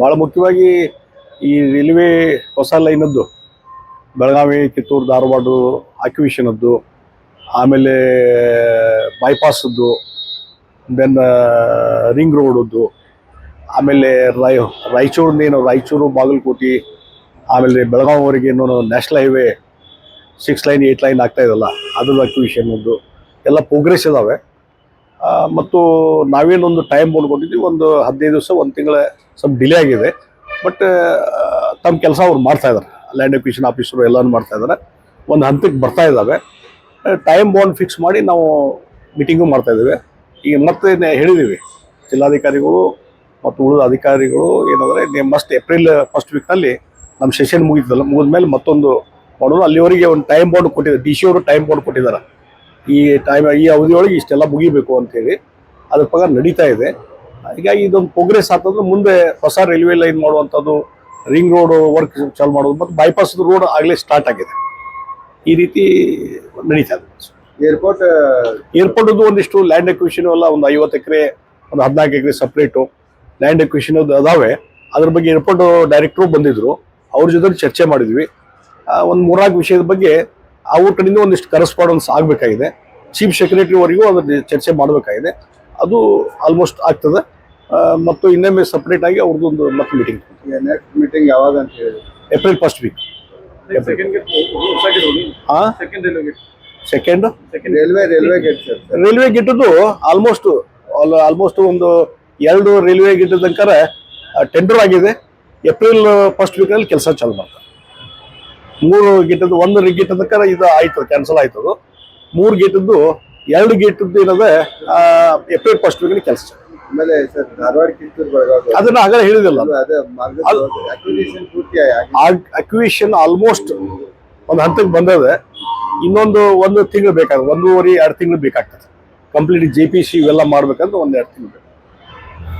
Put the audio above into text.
ಭಾಳ ಮುಖ್ಯವಾಗಿ ಈ ರೈಲ್ವೆ ಹೊಸ ಲೈನದ್ದು ಬೆಳಗಾವಿ ಕಿತ್ತೂರು ಧಾರವಾಡ ಅಕ್ವಿಷನದ್ದು ಆಮೇಲೆ ಬೈಪಾಸದ್ದು ದೆನ್ ರಿಂಗ್ ರೋಡದ್ದು ಆಮೇಲೆ ರಾಯ್ ರಾಯಚೂರಿನೇನು ರಾಯಚೂರು ಬಾಗಲಕೋಟೆ ಆಮೇಲೆ ಬೆಳಗಾವಿವರೆಗೆ ಇನ್ನೂ national highway six lane eight lane ಆಗ್ತಾ ಇದಲ್ಲ ಅದ್ರದ್ದು ಅಕ್ವಿಷನ್ನದ್ದು ಎಲ್ಲ ಪ್ರೋಗ್ರೆಸ್ ಇದ್ದಾವೆ ಆ, ಮತ್ತು ನಾವೇನೊಂದು ಟೈಮ್ ಬೋರ್ಡ್ ಒಂದು ಹದಿನೈದು ದಿವಸ, ಒಂದು ತಿಂಗಳ ಸ್ವಲ್ಪ ಡಿಲೇ ಆಗಿದೆ. ಬಟ್ ತಮ್ಮ ಕೆಲಸ ಅವ್ರು ಮಾಡ್ತಾ ಇದ್ದಾರೆ ಲ್ಯಾಂಡ್ ಎಕ್ವಿಷನ್ ಆಫೀಸರು ಎಲ್ಲನೂ ಮಾಡ್ತಾ ಇದ್ದಾರೆ ಒಂದು ಹಂತಕ್ಕೆ ಬರ್ತಾ ಇದ್ದಾವೆ ಟೈಮ್ ಬಾಂಡ್ ಫಿಕ್ಸ್ ಮಾಡಿ ನಾವು ಮೀಟಿಂಗು ಮಾಡ್ತಾ ಇದ್ದೇವೆ. ಈಗ ಮತ್ತೆ ಹೇಳಿದ್ದೀವಿ ಜಿಲ್ಲಾಧಿಕಾರಿಗಳು ಮತ್ತು ಉಳಿದ ಅಧಿಕಾರಿಗಳು ಏನಂದರೆ ನೀವು ಮಸ್ಟ್ ಏಪ್ರಿಲ್ ಫಸ್ಟ್ ವೀಕ್ನಲ್ಲಿ ನಮ್ಮ ಸೆಷನ್ ಮುಗಿತದಲ್ಲ, ಮುಗಿದ್ಮೇಲೆ ಮತ್ತೊಂದು ಮಾಡೋದು ಅಲ್ಲಿವರೆಗೆ ಒಂದು ಟೈಮ್ ಬಾಂಡ್ ಕೊಟ್ಟಿದ್ದಾರೆ. ಡಿ ಸಿ ಅವರು ಟೈಮ್ ಬಾಂಡ್ ಕೊಟ್ಟಿದ್ದಾರೆ. ಈ ಟೈಮ್ ಈ ಅವಧಿಯೊಳಗೆ ಇಷ್ಟೆಲ್ಲ ಮುಗಿಬೇಕು ಅಂತೇಳಿ ಅದ್ರ ಪ್ರಕಾರ ನಡೀತಾ ಇದೆ. ಹೀಗಾಗಿ ಇದೊಂದು ಪ್ರೋಗ್ರೆಸ್ ಆಗ್ತಂದ್ರೆ ಮುಂದೆ ಹೊಸ ರೈಲ್ವೆ ಲೈನ್ ಮಾಡುವಂಥದ್ದು ರಿಂಗ್ ರೋಡ್ ವರ್ಕ್ ಚಾಲು ಮಾಡೋದು ಮತ್ತು ಬೈಪಾಸ್ ರೋಡ್ ಆಗಲೇ ಸ್ಟಾರ್ಟ್ ಆಗಿದೆ. ಈ ರೀತಿ ನಡೀತಾ ಇದೆ. ಏರ್ಪೋರ್ಟ್ ಏರ್ಪೋರ್ಟದ್ದು ಒಂದಿಷ್ಟು ಲ್ಯಾಂಡ್ ಎಕ್ವಿಷನ್ ಎಲ್ಲ ಒಂದು ಐವತ್ತು ಎಕರೆ ಒಂದು ಹದಿನಾಲ್ಕು ಎಕರೆ ಸಪ್ರೇಟು ಲ್ಯಾಂಡ್ ಎಕ್ವಿಷನ್ ಅದಾವೆ. ಅದ್ರ ಬಗ್ಗೆ ಏರ್ಪೋರ್ಟ್ ಡೈರೆಕ್ಟ್ರು ಬಂದಿದ್ರು. ಅವ್ರ ಜೊತೆ ಚರ್ಚೆ ಮಾಡಿದ್ವಿ. ಒಂದು ಮೂರ್ನಾಲ್ಕು ವಿಷಯದ ಬಗ್ಗೆ ಅವ್ರ ಕಡೆಯಿಂದ ಒಂದಿಷ್ಟು ಕರೆಸ್ಪಾಂಡೆನ್ಸ್ ಆಗಬೇಕಾಗಿದೆ. ಚೀಫ್ ಸೆಕ್ರೆಟರಿವರೆಗೂ ಅದ್ರ ಚರ್ಚೆ ಮಾಡಬೇಕಾಗಿದೆ. ಅದು ಆಲ್ಮೋಸ್ಟ್ ಆಗ್ತದೆ. ಆ, ಮತ್ತು ಇನ್ನೊಮ್ಮೆ ಸಪ್ರೇಟ್ ಆಗಿ ಅವ್ರದ್ದು ಒಂದು ಮತ್ತೆ ಮೀಟಿಂಗ್ ನೆಕ್ಸ್ಟ್ ಮೀಟಿಂಗ್ ಯಾವಾಗ ಅಂತ ಹೇಳಿ. ಏಪ್ರಿಲ್ ಫಸ್ಟ್ ವೀಕ್ ಹಾಂ second railway railway gate sir railway ಗಿಟ್ಟದ್ದು almost almost ಒಂದು ಎರಡು ರೈಲ್ವೆ ಗಿಟ್ಟ ತನಕ ಟೆಂಡರ್ ಆಗಿದೆ. ಏಪ್ರಿಲ್ ಫಸ್ಟ್ ವೀಕಲ್ಲಿ ಕೆಲಸ ಚಾಲು ಮಾಡ್ತಾರೆ. ಮೂರು ಗೇಟದ್ದು ಒಂದು ಗೇಟ್ ತನಕ ಇದು ಆಯ್ತು ಕ್ಯಾನ್ಸಲ್ ಆಯ್ತು ಅದು. ಮೂರು ಗೇಟದ್ದು ಎರಡು ಗೇಟದ್ದು ಏನದೆ ಏಪ್ರಿಲ್ ಫಸ್ಟ್ ವೀಕ್ ಕೆಲಸ. ಆಮೇಲೆ ಸರ್ ಧಾರವಾಡ ಕಿತ್ತೂರು ಬೆಳಗಾವಿ. ಅದನ್ನ ಆಗಲೇ ಹೇಳಿದಿಲ್ಲ ಅಕ್ವಿಷನ್ ಆಲ್ಮೋಸ್ಟ್ ಒಂದು ಹಂತಕ್ಕೆ ಬಂದದೆ. ಇನ್ನೊಂದು ಒಂದು ತಿಂಗಳು ಬೇಕಾಗ್ತದೆ ಒಂದೂವರೆ ಎರಡು ತಿಂಗಳು ಬೇಕಾಗ್ತದೆ. ಕಂಪ್ಲೀಟ್ ಜೆ ಪಿ ಸಿ ಇವೆಲ್ಲ ಮಾಡ್ಬೇಕಂದ್ರೆ ಒಂದು ಎರಡು ತಿಂಗಳು ಬೇಕು